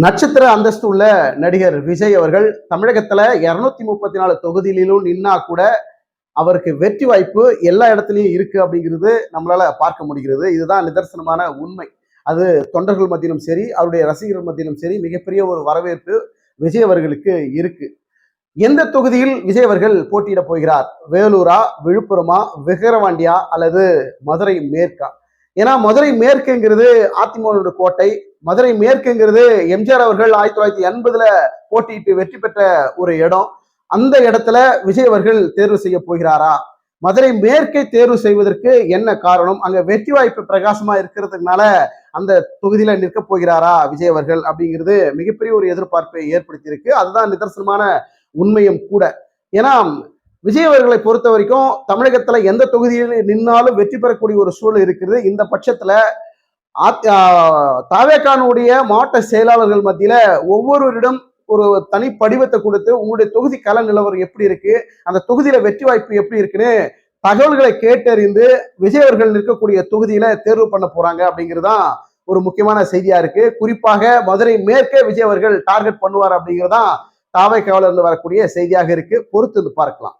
நட்சத்திர அந்தஸ்து உள்ள நடிகர் விஜய் அவர்கள் தமிழகத்துல இருநூத்தி முப்பத்தி நாலு தொகுதியிலும் நின்னா கூட அவருக்கு வெற்றி வாய்ப்பு எல்லா இடத்துலயும் இருக்கு அப்படிங்கிறது நம்மளால பார்க்க முடிகிறது. இதுதான் நிதர்சனமான உண்மை. அது தொண்டர்கள் மத்தியிலும் சரி அவருடைய ரசிகர்கள் மத்தியிலும் சரி மிகப்பெரிய ஒரு வரவேற்பு விஜய் அவர்களுக்கு இருக்கு. எந்த தொகுதியில் விஜய் அவர்கள் போட்டியிட போகிறார்? வேலூரா விழுப்புரமா விகரவாண்டியா அல்லது மதுரை மேற்கா? ஏன்னா மதுரை மேற்குங்கிறது அதிமுக கோட்டை மதுரை மேற்குங்கிறது எம்ஜிஆர் அவர்கள் ஆயிரத்தி தொள்ளாயிரத்தி எண்பதுல போட்டியிட்டு வெற்றி பெற்ற ஒரு இடம். அந்த இடத்துல விஜய் அவர்கள் தேர்வு செய்ய போகிறாரா? மதுரை மேற்கை தேர்வு செய்வதற்கு என்ன காரணம்? அங்க வெற்றி வாய்ப்பு பிரகாசமா இருக்கிறதுனால அந்த தொகுதியில நிற்க போகிறாரா விஜய் அவர்கள் அப்படிங்கிறது மிகப்பெரிய ஒரு எதிர்பார்ப்பை ஏற்படுத்தியிருக்கு. அதுதான் நிதர்சனமான உண்மையும் கூட. ஏன்னா விஜய் அவர்களை பொறுத்த வரைக்கும் தமிழகத்துல எந்த தொகுதியில் நின்னாலும் வெற்றி பெறக்கூடிய ஒரு சூழல் இருக்கிறது இந்த பட்சத்துல தாவேக்கானுடைய மாவட்ட செயலாளர்கள் மத்தியில ஒவ்வொருவரிடம் ஒரு தனி படிவத்தை கொடுத்து உங்களுடைய தொகுதி கள நிலவரம் எப்படி இருக்கு? அந்த தொகுதியில வெற்றி வாய்ப்பு எப்படி இருக்குன்னு தகவல்களை கேட்டறிந்து விஜய் அவர்கள் நிற்கக்கூடிய தொகுதியில தேர்வு பண்ண போறாங்க அப்படிங்கிறதுதான் ஒரு முக்கியமான செய்தியா இருக்கு. குறிப்பாக மதுரை மேற்கே விஜய் அவர்கள் டார்கெட் பண்ணுவார் அப்படிங்கிறதான் தாவை காவலர்ந்து வரக்கூடிய செய்தியாக இருக்கு. பொறுத்து பார்க்கலாம்.